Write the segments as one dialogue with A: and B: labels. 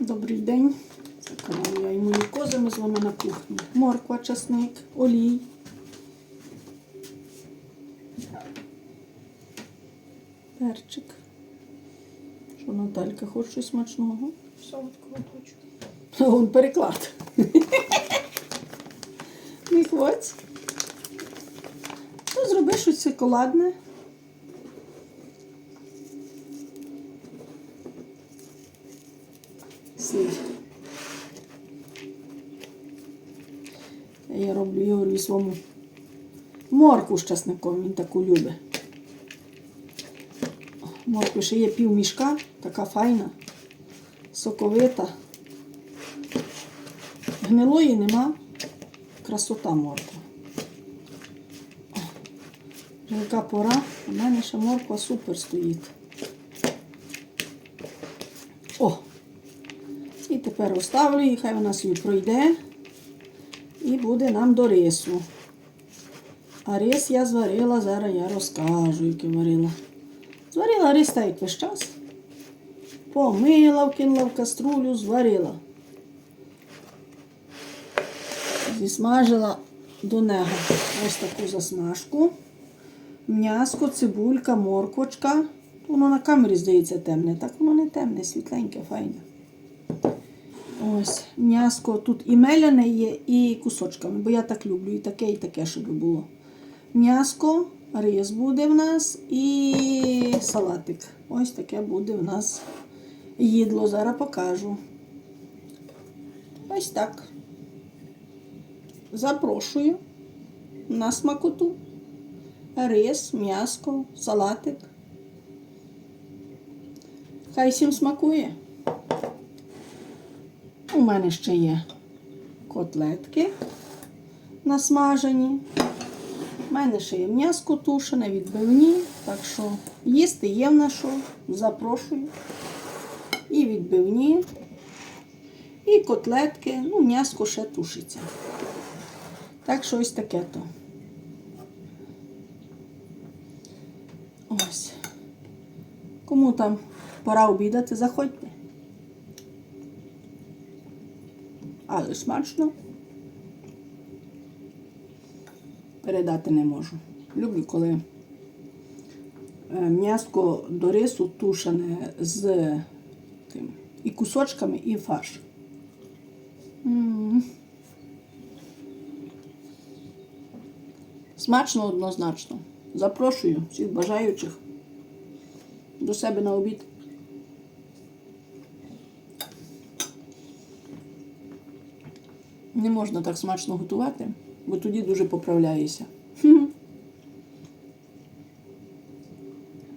A: Добрий день. Це канал я йому кози, ми з вами на кухні. Морква, часник, олій. Перчик. Що Наталька, хоче щось смачного?
B: Солодкого хочу.
A: Вон переклад. Не хвать. Ну, зроби щось шоколадне. Сіль. Я роблю Ігорю своєму морку з часником, він таку любить. Моркви ще є пів мішка, така файна, соковита. Гнилої нема. Красота морква. Яка пора, у мене ще морква супер стоїть. О! І тепер оставлю хай вона собі пройде. І буде нам до рису. А рис я зварила, зараз я розкажу, який варила. Зварила рис так як весь час. Помила, вкинула в каструлю, зварила. Зісмажила до нього ось таку засмажку. М'яско, цибулька, морквочка. Воно на камері здається темне. Так воно не темне, світленьке, файне. Ось, м'яско тут і меляне є, і кусочками, бо я так люблю, і таке, і таке, щоб було. М'яско, рис буде в нас і салатик. Ось таке буде в нас їдло. Зараз покажу. Ось так. Запрошую на смакоту. Рис, м'яско, салатик. Хай всім смакує. У мене ще є котлетки насмажені. У мене ще є м'яско тушене, відбивні. Так що їсти є в на що. Запрошую. І відбивні, і котлетки. Ну, м'яско ще тушиться. Так що ось таке то. Ось. Кому там пора обідати, заходьте. Але смачно. Передати не можу. Люблю, коли е, м'яско до рису тушене з тим, і кусочками, і фарш. Смачно однозначно. Запрошую всіх бажаючих до себе на обід. Не можна так смачно готувати, бо тоді дуже поправляєшся.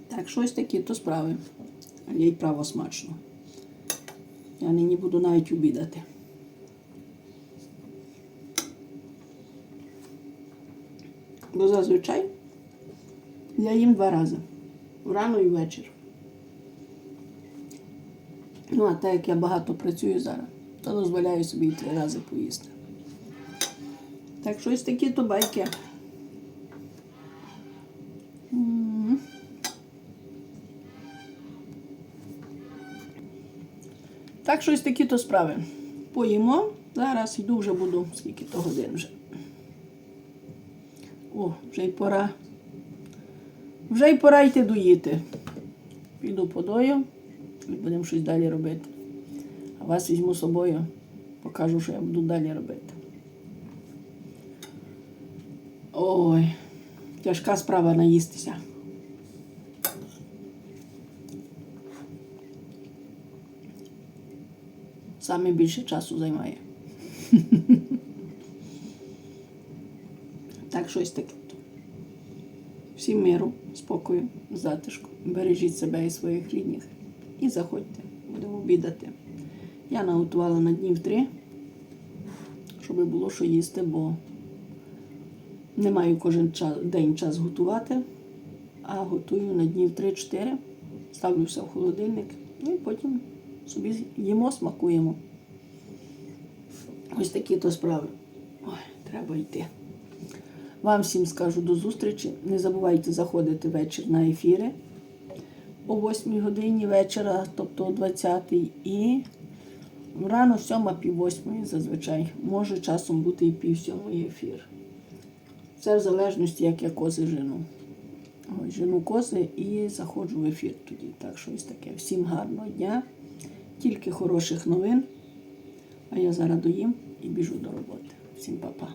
A: Так, щось такі то справи. А я й право смачно. Я нині буду навіть обідати. Бо зазвичай я їм два рази. Рано і ввечір. Ну, а так як я багато працюю зараз, то дозволяю собі три рази поїсти. Так щось такі то байки. Так щось такі то справи. Поїмо. Зараз йду вже буду, скільки то годин вже. О, вже й пора. Вже й пора йти доїти. Піду подою і будемо щось далі робити. Вас візьму з собою, покажу, що я буду далі робити. Ой, тяжка справа наїстися. Саме більше часу займає. Так, щось таке. Всім миру, спокою, затишку. Бережіть себе і своїх рідних. І заходьте, будемо обідати. Я наготувала на днів три, щоб було що їсти, бо не маю кожен час, день час готувати, а готую на днів 3-4, ставлю все в холодильник, ну і потім собі їмо, смакуємо. Ось такі то справи. Ой, треба йти. Вам всім скажу до зустрічі. Не забувайте заходити вечір на ефіри о 8 годині вечора, тобто о 20 і Рано сьома, пів восьмої зазвичай. Може часом бути і пів сьомої ефір. Це в залежності, як я кози жену. Ось, жену кози і заходжу в ефір тоді. Так що ось таке. Всім гарного дня, тільки хороших новин. А я зараз доїм і біжу до роботи. Всім па-па.